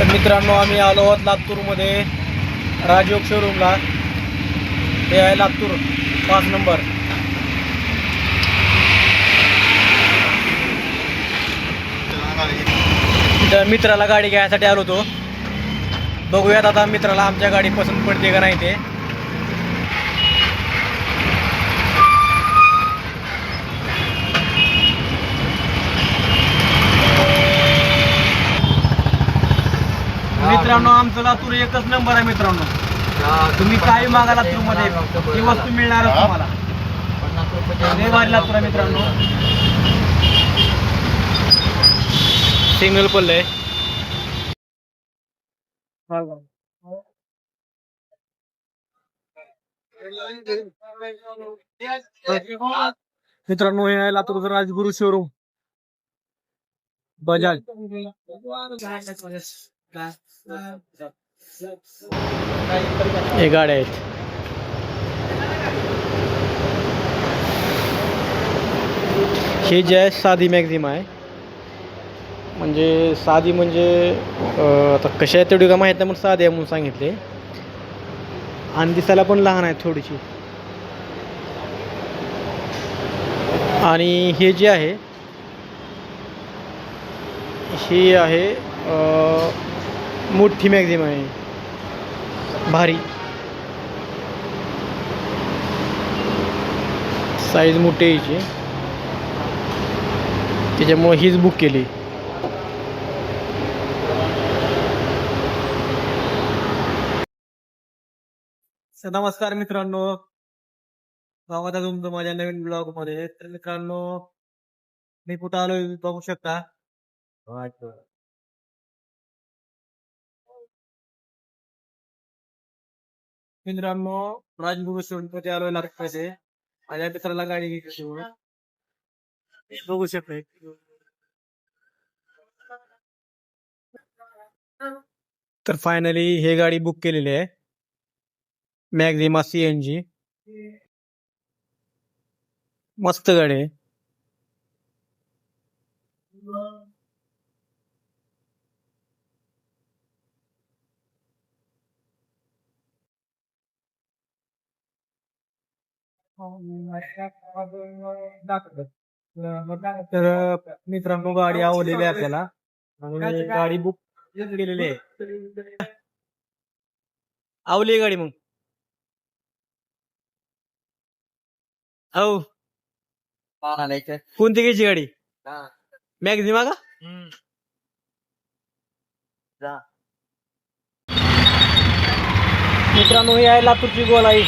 तर मित्रांनो आम्ही आलो आहोत लातूरमध्ये. राजयोग शोरूमला हे आहे लातूर. पाच नंबर. तर मित्राला गाडी घ्यायसाठी आलो होतो. बघूयात आता मित्राला आमच्या गाडी पसंत पडते का नाही ते. मित्रांनो आमचं लातूर एकच नंबर आहे मित्रांनो. तुम्ही काही मागा लातूरमध्ये ही वस्तू मिळणारच तुम्हाला. भारी लातूर आहे मित्रांनो. सिग्नल पडलंय. मित्रांनो हे आहे लातूरचं राजगुरू शोरूम बजाज. हे गाड्या आहेत. हे जे आहे साधी मॅक्झिम आहे. म्हणजे साधी म्हणजे आता कशा आहे तेवढी का माहीत नाही म्हणून साधी आहे म्हणून सांगितले. आणि दिसायला पण लहान आहे थोडीशी. आणि हे जे आहे ही आहे मोठी मॅक्झिम आहे. भारी. साईज मोठी आहे हिची. त्याच्यामुळे हीच बुक केली. नमस्कार मित्रांनो. स्वागत आहे तुमचं माझ्या नवीन ब्लॉगमध्ये. तर मित्रांनो मी कुठं आलोय बघू शकता. मित्रांनो राजगुरू मध्ये आलोय लागते माझ्या मित्राला गाडी घ्यायची बघू शकते तर फायनली हे गाडी बुक केलेली आहे. मॅक्झिमा सी एन जी मस्त गाडी आहे. तर मित्रांनो गाडी आवडलेली आहे आपल्याला आणि गाडी बुक केलेली आहे आवली गाडी मग हो कोणती घ्यायची गाडी मॅक्झिमा का मित्रांनो ही आहे लातूरची गोलाई.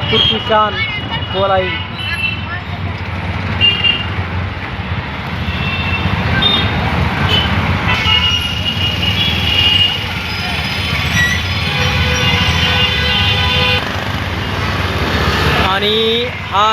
लातूरची शान गोलाई आणि हा